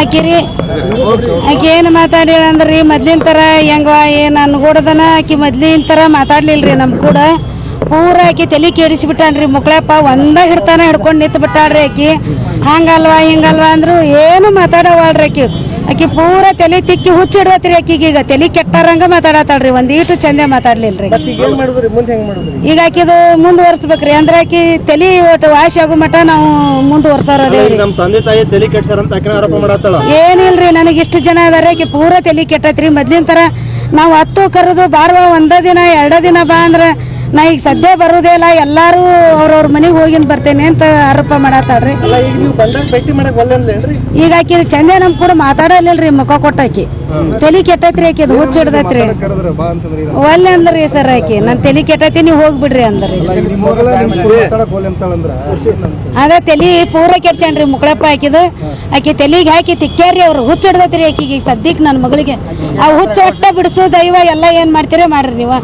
ಆಕಿರಿ, ಆಕೆ ಏನು ಮಾತಾಡಿಲ್ಲ ಅಂದ್ರಿ, ಮೊದ್ಲಿನ ಥರ ಹೆಂಗವ ಏನು ಅನ್ಗೂಡದನ, ಆಕಿ ಮೊದ್ಲಿನ ಥರ ಮಾತಾಡ್ಲಿಲ್ರಿ ನಮ್ಮ ಕೂಡ. ಪೂರ ಆಕಿ ತಲೆ ಕೆಡಿಸ್ಬಿಟ್ಟಾನ್ರಿ, ಮುಕ್ಳಪ್ಪ ಒಂದ ಹಿಡ್ತಾನ ಹಿಡ್ಕೊಂಡು ನಿಂತು ಬಿಟ್ಟಾಳ್ರಿ ಆಕಿ. ಹಂಗಲ್ವಾ ಹಿಂಗಲ್ವಾ ಅಂದ್ರು ಏನು ಮಾತಾಡವಾಳ್ರಿ ಆಕಿ. ಆಕಿ ಪೂರ ತಲೆ ತಿಕ್ಕಿ ಹುಚ್ಚಿಡತ್ರಿ ಆಕಿಗೆ ಈಗ. ತಲೆ ಕೆಟ್ಟಾರಂಗ ಮಾತಾಡತ್ತಾಳ್ರಿ ಒಂದೀಟು ಚಂದೆ ಮಾತಾಡ್ಲಿಲ್ರಿ. ಮತ್ ಈಗ ಆಕಿದು ಮುಂದುವರ್ಸ್ಬೇಕ್ರಿ ಅಂದ್ರೆ ಆಕಿ ತಲೆ ಒಟ್ಟು ವಾಶ್ ಆಗೋ ಮಟ್ಟ ನಾವು ಮುಂದುವರ್ಸಾರದೇವ್ರಿ. ನಮ್ ತಂದೆ ತಾಯಿ ತಲೆ ಕೆಡ್ಸಾರ ಅಂತ ಆಕಿನ ಆರೋಪ ಮಾಡತ್ತಾಳ. ಏನಿಲ್ರಿ ನನಗೆ ಇಷ್ಟು ಜನ ಅದಾರೆ ಆಕಿ ಪೂರ ತಲೆ ಕೆಟ್ಟತ್ರಿ. ಮೊದ್ಲಿನ ತರ ನಾವು ಹತ್ತು ಕರೆದು ಬಾರ್ವ ಒಂದ ದಿನ ಎರಡ ದಿನ ಬಾ ಅಂದ್ರೆ ನಾ ಈಗ ಸದ್ಯ ಬರೋದೇ ಇಲ್ಲ ಎಲ್ಲಾರು ಅವ್ರವ್ರ ಮನೆಗೆ ಹೋಗಿನ್ ಬರ್ತೇನೆ ಅಂತ ಆರೋಪ ಮಾಡತ್ತಾಳ್ರಿ ಈಗ ಆಕಿ ಚಂದೆ ನಮ್ ಕೂಡ ಮಾತಾಡಲಿಲ್ರಿ ಮುಖ ಕೊಟ್ಟಾಕಿ. ತಲೆ ಕೆಟ್ಟೈತ್ರಿ ಆಕಿ ಅದು ಹುಚ್ಚ ಹಿಡ್ದೈತ್ರಿ. ಒಲ್ಲೆ ಅಂದ್ರಿ ಸರ್ ಆಕಿ ನನ್ ತಲೆ ಕೆಟ್ಟೈತಿ ನೀವು ಹೋಗ್ಬಿಡ್ರಿ ಅಂದ್ರಿ. ಅದ ತಲಿ ಪೂರ ಕೆಡ್ಸ್ಯಾನ್ರಿ ಮುಕ್ಳಪ್ಪ ಹಾಕಿದು ಆಕಿ ತಲಿಗೆ ಹಾಕಿ ತಿಕ್ಕ್ಯಾರಿ ಅವ್ರು ಹುಚ್ಚ ಹಿಡ್ದೈತ್ರಿ ಆಕಿಗೆ ಈಗ ಸದ್ಯಕ್ಕೆ ನನ್ನ ಮಗಳಿಗೆ. ಆ ಹುಚ್ಚ ಒಟ್ಟ ಬಿಡಿಸು ದೈವ ಎಲ್ಲ ಏನ್ ಮಾಡ್ತೀರಿ ಮಾಡ್ರಿ ನೀವು.